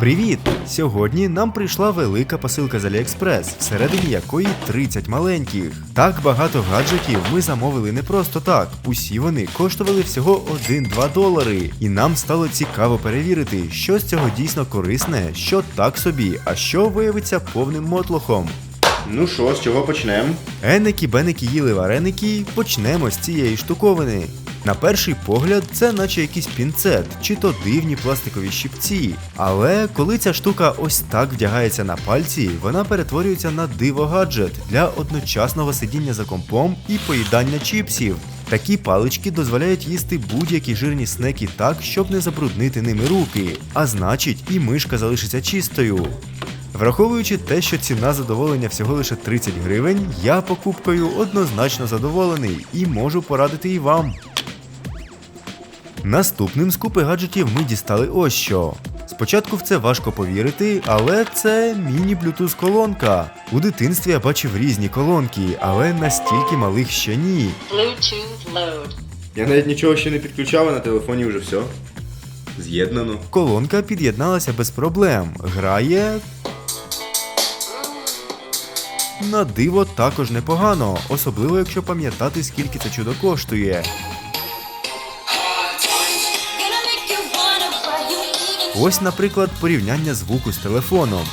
Привіт! Сьогодні нам прийшла велика посилка з Аліекспрес, всередині якої 30 маленьких. Так багато гаджетів ми замовили не просто так. Усі вони коштували всього 1-2 долари. І нам стало цікаво перевірити, що з цього дійсно корисне, що так собі, а що виявиться повним мотлохом. Ну що, з чого почнемо? Еники, беники їли вареники, почнемо з цієї штуковини. На перший погляд, це наче якийсь пінцет, чи то дивні пластикові щипці. Але коли ця штука ось так вдягається на пальці, вона перетворюється на диво гаджет для одночасного сидіння за компом і поїдання чіпсів. Такі палички дозволяють їсти будь-які жирні снеки так, щоб не забруднити ними руки. А значить, і мишка залишиться чистою. Враховуючи те, що ціна задоволення всього лише 30 гривень, я покупкою однозначно задоволений і можу порадити і вам. Наступним з купи гаджетів ми дістали ось що. Спочатку в це важко повірити, але це міні-блютуз колонка. У дитинстві я бачив різні колонки, але настільки малих ще ні. Bluetooth load. Я навіть нічого ще не підключав, а на телефоні вже все. З'єднано. Колонка під'єдналася без проблем. Грає. На диво також непогано, особливо якщо пам'ятати, скільки це чудо коштує. Ось, наприклад, порівняння звуку з телефоном.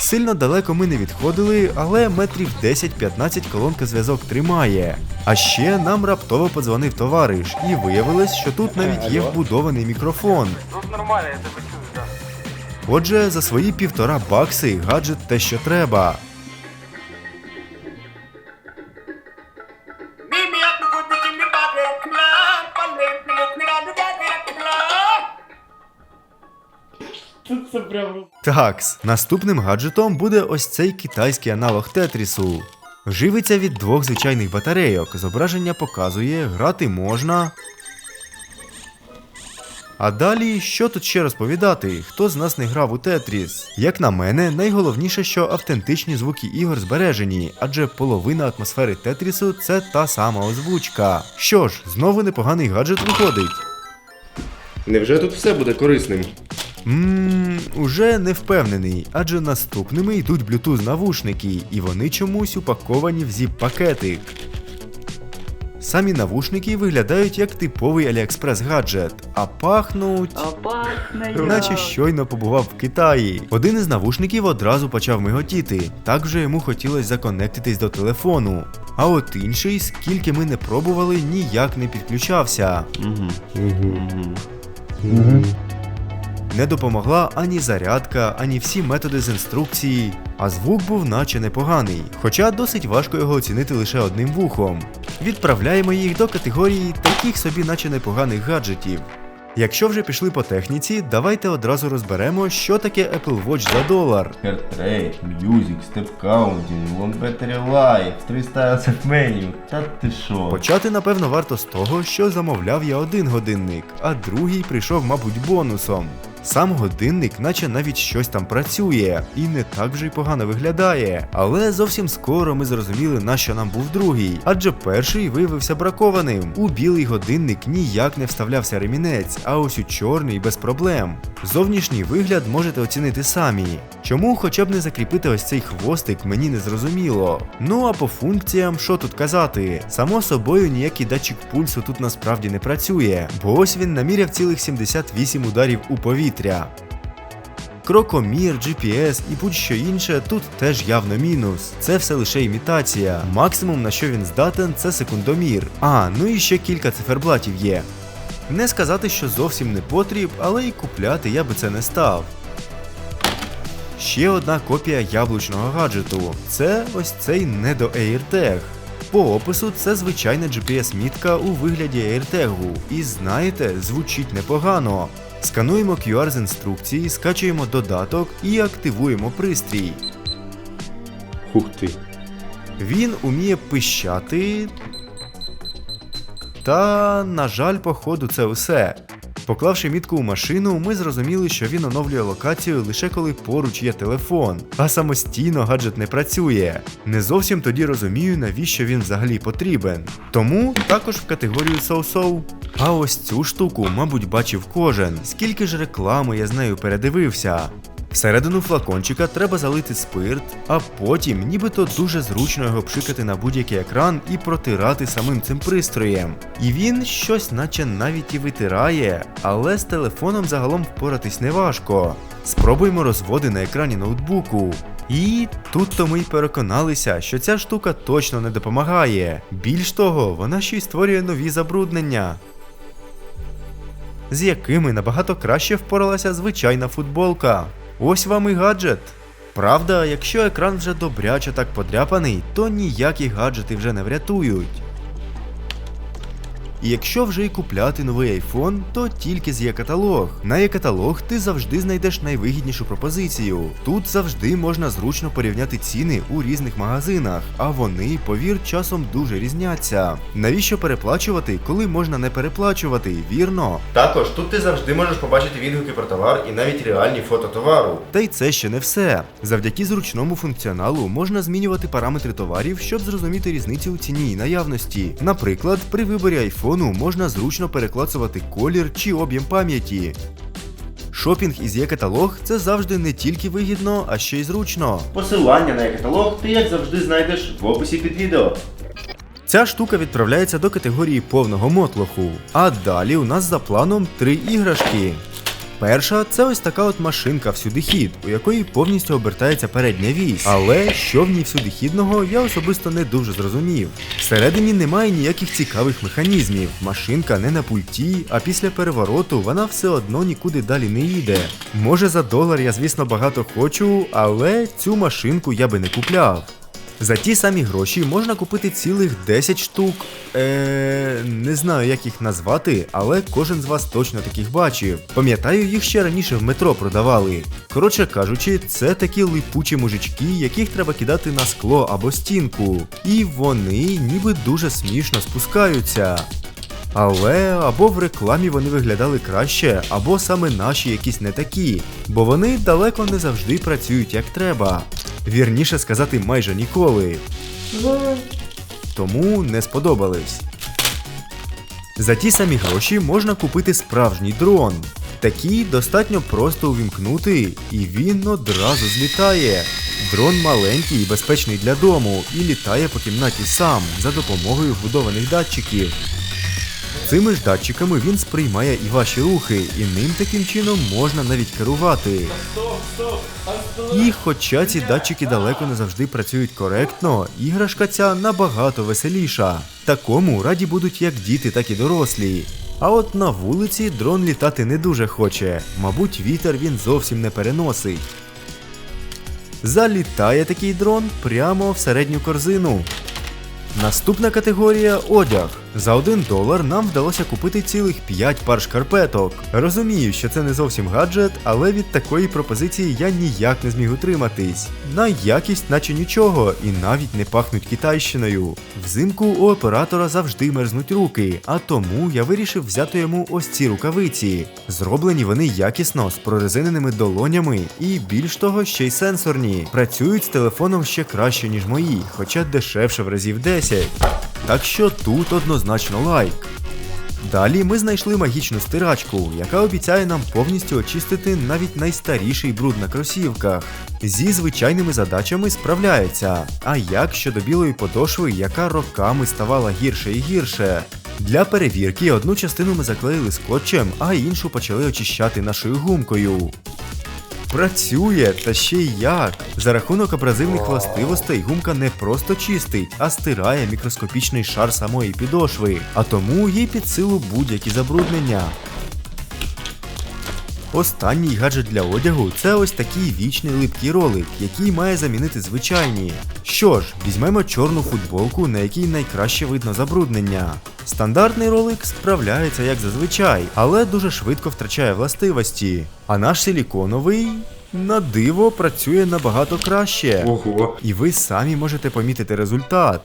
Сильно далеко ми не відходили, але метрів 10-15 колонка зв'язок тримає. А ще нам раптово подзвонив товариш, і виявилось, що тут навіть є вбудований мікрофон. Тут нормально, я тебе чую. Отже, за свої півтора бакси гаджет те, що треба. Це прям Такс, наступним гаджетом буде ось цей китайський аналог Тетрісу. Живиться від двох звичайних батарейок. Зображення показує, грати можна. А далі, що тут ще розповідати? Хто з нас не грав у Тетріс? Як на мене, найголовніше, що автентичні звуки ігор збережені, адже половина атмосфери Тетрісу це та сама озвучка. Що ж, знову непоганий гаджет виходить. Невже тут все буде корисним? Ммм, уже не впевнений, адже наступними йдуть Bluetooth навушники, і вони чомусь упаковані в зіп-пакетик. Самі навушники виглядають як типовий AliExpress гаджет, а пахнуть. Наче щойно побував в Китаї. Один із навушників одразу почав миготіти. Так вже йому хотілося законектитись до телефону. А от інший, скільки ми не пробували, ніяк не підключався. Не допомогла ані зарядка, ані всі методи з інструкції, а звук був наче непоганий, хоча досить важко його оцінити лише одним вухом. Відправляємо їх до категорії таких собі наче непоганих гаджетів. Якщо вже пішли по техніці, давайте одразу розберемо, що таке Apple Watch за долар. Heart music, step counting, long battery life, three styles of menu. Та ти що? Почати, напевно, варто з того, що замовляв я один годинник, а другий прийшов, мабуть, бонусом. Сам годинник, наче навіть щось там працює, і не так вже й погано виглядає. Але зовсім скоро ми зрозуміли, на що нам був другий, адже перший виявився бракованим. У білий годинник ніяк не вставлявся ремінець, а ось у чорний без проблем. Зовнішній вигляд можете оцінити самі. Чому хоча б не закріпити ось цей хвостик, мені не зрозуміло. Ну а по функціям, що тут казати? Само собою ніякий датчик пульсу тут насправді не працює, бо ось він наміряв цілих 78 ударів у повітря. Крокомір, GPS і будь-що інше тут теж явно мінус. Це все лише імітація. Максимум на що він здатен, це секундомір. А, ну і ще кілька циферблатів є. Не сказати, що зовсім не потріб, але і купляти я би це не став. Ще одна копія яблучного гаджету. Це ось цей недо AirTag. По опису це звичайна GPS-мітка у вигляді AirTag. І знаєте, звучить непогано. Скануємо QR з інструкції, скачуємо додаток і активуємо пристрій. Хух ти. Він уміє пищати. Та, на жаль, походу, це все. Поклавши мітку у машину, ми зрозуміли, що він оновлює локацію лише коли поруч є телефон, а самостійно гаджет не працює. Не зовсім тоді розумію, навіщо він взагалі потрібен. Тому також в категорію соу-соу. А ось цю штуку, мабуть, бачив кожен. Скільки ж реклами я з нею передивився. Всередину флакончика треба залити спирт, а потім нібито дуже зручно його пшикати на будь-який екран і протирати самим цим пристроєм. І він щось наче навіть і витирає, але з телефоном загалом впоратись неважко. Спробуємо розводи на екрані ноутбуку. І тут то ми й переконалися, що ця штука точно не допомагає. Більш того, вона ще й створює нові забруднення з якими набагато краще впоралася звичайна футболка. Ось вам і гаджет. Правда, якщо екран вже добряче так подряпаний, то ніякі гаджети вже не врятують. І якщо вже й купляти новий iPhone, то тільки з є-каталог. На є-каталог ти завжди знайдеш найвигіднішу пропозицію. Тут завжди можна зручно порівняти ціни у різних магазинах, а вони, повір, часом дуже різняться. Навіщо переплачувати, коли можна не переплачувати, вірно? Також тут ти завжди можеш побачити відгуки про товар і навіть реальні фото товару. Та й це ще не все. Завдяки зручному функціоналу можна змінювати параметри товарів, щоб зрозуміти різницю у ціні і наявності. Наприклад, при виборі айфону можна зручно переклацувати колір чи об'єм пам'яті. Шопінг із є-каталог це завжди не тільки вигідно, а ще й зручно. Посилання на каталог ти як завжди знайдеш в описі під відео. Ця штука відправляється до категорії повного мотлоху. А далі у нас за планом три іграшки. Перша це ось така от машинка всюди хід, у якої повністю обертається передня вісь. Але що в ній всюди хідного, я особисто не дуже зрозумів. Всередині немає ніяких цікавих механізмів. Машинка не на пульті, а після перевороту вона все одно нікуди далі не їде. Може за долар я, звісно, багато хочу, але цю машинку я би не купляв. За ті самі гроші можна купити цілих 10 штук. Е, не знаю, як їх назвати, але кожен з вас точно таких бачив. Пам'ятаю, їх ще раніше в метро продавали. Коротше кажучи, це такі липучі мужички, яких треба кидати на скло або стінку. І вони ніби дуже смішно спускаються. Але або в рекламі вони виглядали краще, або саме наші якісь не такі, бо вони далеко не завжди працюють як треба. Вірніше сказати, майже ніколи. Тому не сподобались. За ті самі гроші можна купити справжній дрон. Такий достатньо просто увімкнути, і він одразу злітає. Дрон маленький і безпечний для дому і літає по кімнаті сам за допомогою вбудованих датчиків. Цими ж датчиками він сприймає і ваші рухи, і ним таким чином можна навіть керувати. І хоча ці датчики далеко не завжди працюють коректно, іграшка ця набагато веселіша. Такому раді будуть як діти, так і дорослі. А от на вулиці дрон літати не дуже хоче, мабуть, вітер він зовсім не переносить. Залітає такий дрон прямо в середню корзину. Наступна категорія одяг. За 1 долар нам вдалося купити цілих 5 пар шкарпеток. Розумію, що це не зовсім гаджет, але від такої пропозиції я ніяк не зміг утриматись. На якість, наче нічого, і навіть не пахнуть китайщиною. Взимку у оператора завжди мерзнуть руки, а тому я вирішив взяти йому ось ці рукавиці. Зроблені вони якісно, з прорезиненими долонями, і більш того, ще й сенсорні. Працюють з телефоном ще краще, ніж мої, хоча дешевше в разів 10. Так що тут однозначно лайк. Далі ми знайшли магічну стирачку, яка обіцяє нам повністю очистити навіть найстаріший бруд на кросівках. Зі звичайними задачами справляється. А як щодо білої подошви, яка роками ставала гірше і гірше? Для перевірки одну частину ми заклеїли скотчем, а іншу почали очищати нашою гумкою. Працює, та ще й як. За рахунок абразивних властивостей гумка не просто чистить, а стирає мікроскопічний шар самої підошви, а тому їй під силу будь-які забруднення. Останній гаджет для одягу це ось такий вічний липкий ролик, який має замінити звичайні. Що ж, візьмемо чорну футболку, на якій найкраще видно забруднення. Стандартний ролик справляється як зазвичай, але дуже швидко втрачає властивості. А наш силіконовий, на диво, працює набагато краще. Ого. І ви самі можете помітити результат.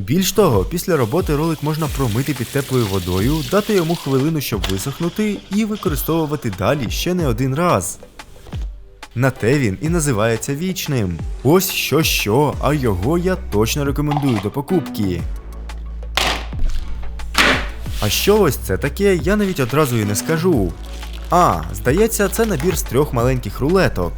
Більш того, після роботи ролик можна промити під теплою водою, дати йому хвилину, щоб висохнути, і використовувати далі ще не один раз. На те він і називається вічним. Ось що що, а його я точно рекомендую до покупки. А що ось це таке, я навіть одразу і не скажу. А, здається, це набір з трьох маленьких рулеток.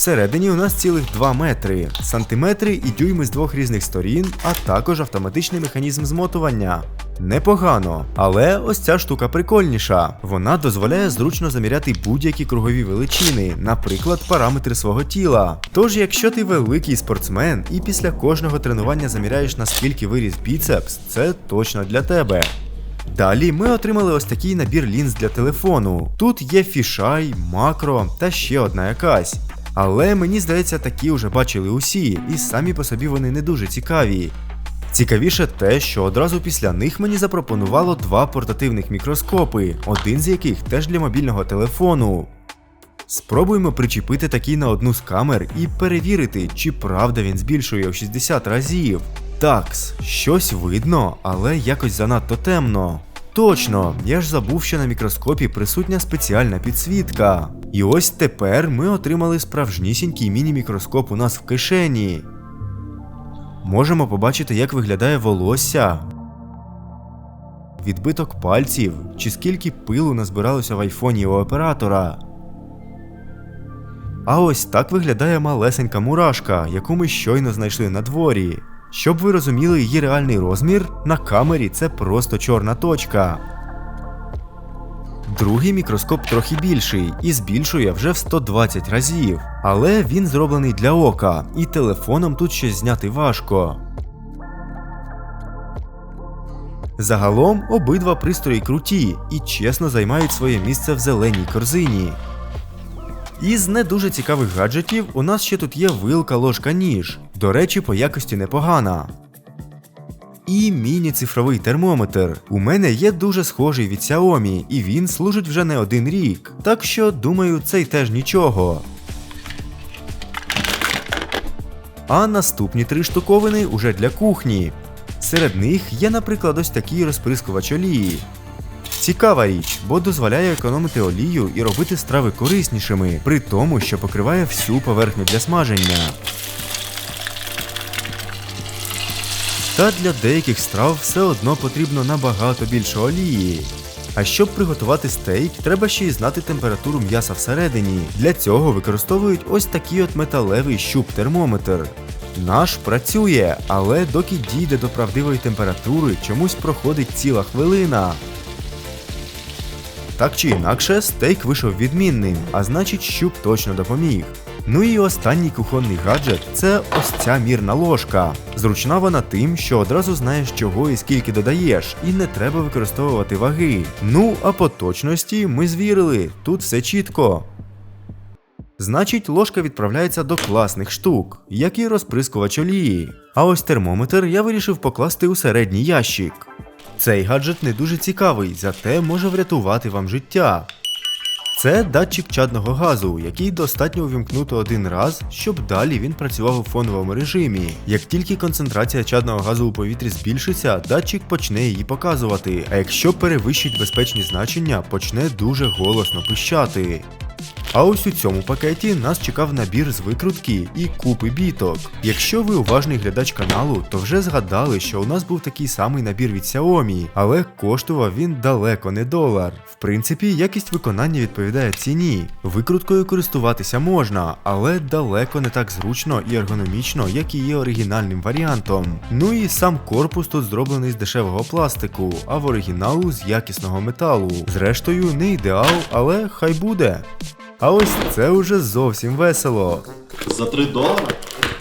Всередині у нас цілих 2 метри, сантиметри і дюйми з двох різних сторін, а також автоматичний механізм змотування. Непогано, але ось ця штука прикольніша. Вона дозволяє зручно заміряти будь-які кругові величини, наприклад, параметри свого тіла. Тож, якщо ти великий спортсмен і після кожного тренування заміряєш наскільки виріс біцепс, це точно для тебе. Далі ми отримали ось такий набір лінз для телефону. Тут є фішай, макро та ще одна якась. Але мені здається, такі вже бачили усі, і самі по собі вони не дуже цікаві. Цікавіше те, що одразу після них мені запропонувало два портативних мікроскопи, один з яких теж для мобільного телефону. Спробуємо причепити такий на одну з камер і перевірити, чи правда він збільшує в 60 разів. Такс, щось видно, але якось занадто темно. Точно, я ж забув, що на мікроскопі присутня спеціальна підсвітка. І ось тепер ми отримали справжнісінький міні-мікроскоп у нас в кишені. Можемо побачити, як виглядає волосся, відбиток пальців, чи скільки пилу назбиралося в айфоні у оператора. А ось так виглядає малесенька мурашка, яку ми щойно знайшли на дворі. Щоб ви розуміли її реальний розмір, на камері це просто чорна точка. Другий мікроскоп трохи більший і збільшує вже в 120 разів, але він зроблений для ока, і телефоном тут щось зняти важко. Загалом обидва пристрої круті і чесно займають своє місце в зеленій корзині. Із не дуже цікавих гаджетів у нас ще тут є вилка, ложка, ніж. До речі, по якості непогана. І міні-цифровий термометр. У мене є дуже схожий від Xiaomi, і він служить вже не один рік. Так що, думаю, цей теж нічого. А наступні три штуковини уже для кухні. Серед них є, наприклад, ось такий розприскувач олії. Цікава річ, бо дозволяє економити олію і робити страви кориснішими, при тому, що покриває всю поверхню для смаження. Та для деяких страв все одно потрібно набагато більше олії. А щоб приготувати стейк, треба ще й знати температуру м'яса всередині. Для цього використовують ось такий от металевий щуп-термометр. Наш працює, але доки дійде до правдивої температури, чомусь проходить ціла хвилина. Так чи інакше, стейк вийшов відмінним, а значить, щуп точно допоміг. Ну і останній кухонний гаджет це ось ця мірна ложка. Зручна вона тим, що одразу знаєш, чого і скільки додаєш, і не треба використовувати ваги. Ну а по точності ми звірили, тут все чітко. Значить, ложка відправляється до класних штук, як і розприскувач олії. А ось термометр я вирішив покласти у середній ящик. Цей гаджет не дуже цікавий, зате може врятувати вам життя. Це датчик чадного газу, який достатньо увімкнути один раз, щоб далі він працював у фоновому режимі. Як тільки концентрація чадного газу у повітрі збільшиться, датчик почне її показувати, а якщо перевищить безпечні значення, почне дуже голосно пищати. А ось у цьому пакеті нас чекав набір з викрутки і купи біток. Якщо ви уважний глядач каналу, то вже згадали, що у нас був такий самий набір від Xiaomi, але коштував він далеко не долар. В принципі, якість виконання відповідає ціні. Викруткою користуватися можна, але далеко не так зручно і ергономічно, як і є оригінальним варіантом. Ну і сам корпус тут зроблений з дешевого пластику, а в оригіналу з якісного металу. Зрештою, не ідеал, але хай буде. А ось це уже зовсім весело. За 3 долари?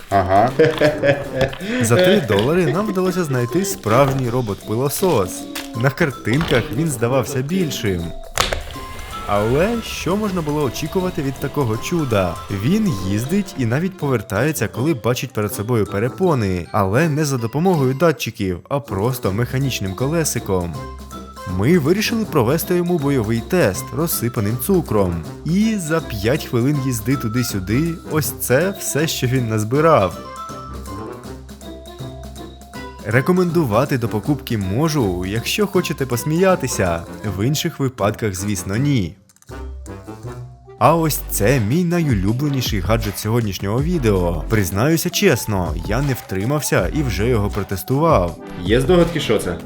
Ага. За 3 долари нам вдалося знайти справжній робот-пилосос. На картинках він здавався більшим. Але що можна було очікувати від такого чуда? Він їздить і навіть повертається, коли бачить перед собою перепони, але не за допомогою датчиків, а просто механічним колесиком. Ми вирішили провести йому бойовий тест розсипаним цукром. І за 5 хвилин їзди туди-сюди, ось це все, що він назбирав. Рекомендувати до покупки можу, якщо хочете посміятися. В інших випадках, звісно, ні. А ось це мій найулюбленіший гаджет сьогоднішнього відео. Признаюся чесно, я не втримався і вже його протестував. Є здогадки, що це?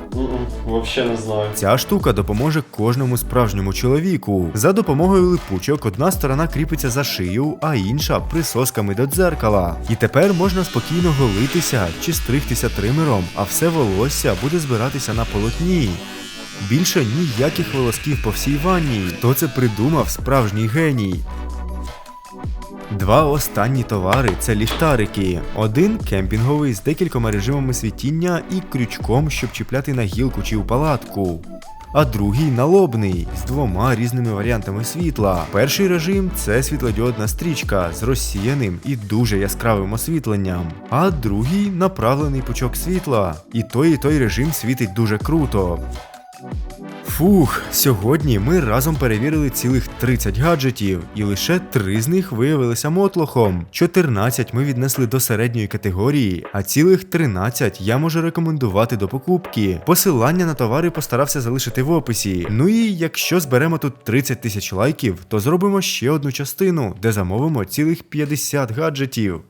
Вообще не знаю. Ця штука допоможе кожному справжньому чоловіку. За допомогою липучок одна сторона кріпиться за шию, а інша присосками до дзеркала. І тепер можна спокійно голитися чи стригтися тримером, а все волосся буде збиратися на полотні. Більше ніяких волосків по всій ванні. Хто це придумав справжній геній? Два останні товари це ліхтарики. Один кемпінговий з декількома режимами світіння і крючком, щоб чіпляти на гілку чи у палатку. А другий налобний з двома різними варіантами світла. Перший режим це світлодіодна стрічка з розсіяним і дуже яскравим освітленням. А другий направлений пучок світла. І той, і той режим світить дуже круто. Фух, сьогодні ми разом перевірили цілих 30 гаджетів, і лише 3 з них виявилися мотлохом. 14 ми віднесли до середньої категорії, а цілих 13 я можу рекомендувати до покупки. Посилання на товари постарався залишити в описі. Ну і якщо зберемо тут 30 тисяч лайків, то зробимо ще одну частину, де замовимо цілих 50 гаджетів.